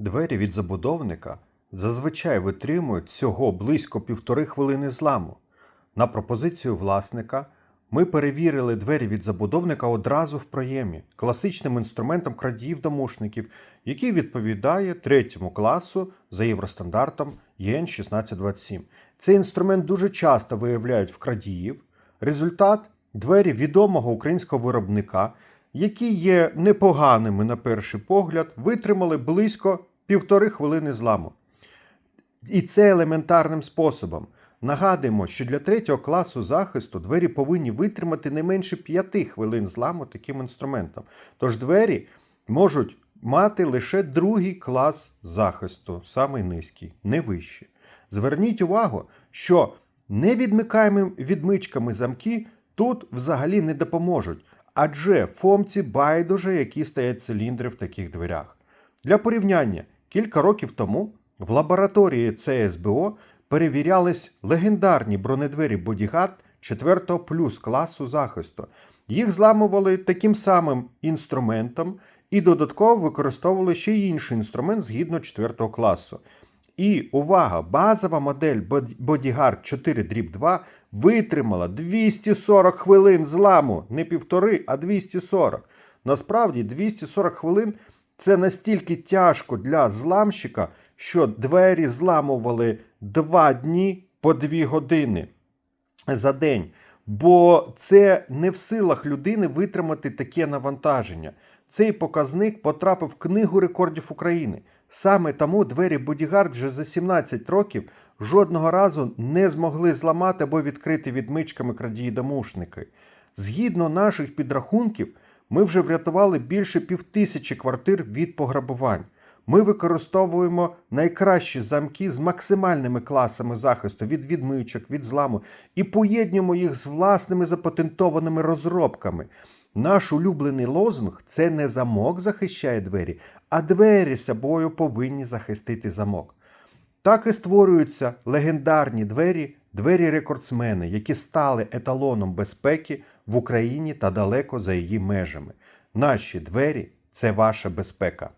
Двері від забудовника зазвичай витримують всього близько півтори хвилини зламу. На пропозицію власника ми перевірили двері від забудовника одразу в проємі класичним інструментом крадіїв-домушників, який відповідає третьому класу за євростандартом ЄН 1627. Цей інструмент дуже часто виявляють в крадіїв. Результат двері відомого українського виробника, які є непоганими на перший погляд, витримали близько півтори хвилини зламу. І це елементарним способом. Нагадуємо, що для третього класу захисту двері повинні витримати не менше 5 хвилин зламу таким інструментом. Тож двері можуть мати лише другий клас захисту, самий низький, не вищий. Зверніть увагу, що невідмикаємим відмичками замки тут взагалі не допоможуть, адже фомці байдуже, які стоять циліндри в таких дверях. Для порівняння, кілька років тому в лабораторії ЦСБО перевірялись легендарні бронедвері Bodyguard 4 плюс класу захисту. Їх зламували таким самим інструментом і додатково використовували ще інший інструмент згідно 4 класу. І увага! Базова модель Bodyguard 4 дріб 2 витримала 240 хвилин зламу, не півтори, а 240. Насправді 240 хвилин це настільки тяжко для зламщика, що двері зламували 2 дні по 2 години за день. Бо це не в силах людини витримати таке навантаження. Цей показник потрапив в Книгу рекордів України. Саме тому двері Bodyguard вже за 17 років жодного разу не змогли зламати або відкрити відмичками крадії-домушники. Згідно наших підрахунків, ми вже врятували більше півтисячі квартир від пограбувань. Ми використовуємо найкращі замки з максимальними класами захисту від відмичок, від зламу і поєднуємо їх з власними запатентованими розробками. Наш улюблений лозунг це не замок захищає двері, а двері собою повинні захистити замок. Так і створюються легендарні двері, двері-рекордсмени, які стали еталоном безпеки в Україні та далеко за її межами. Наші двері це ваша безпека.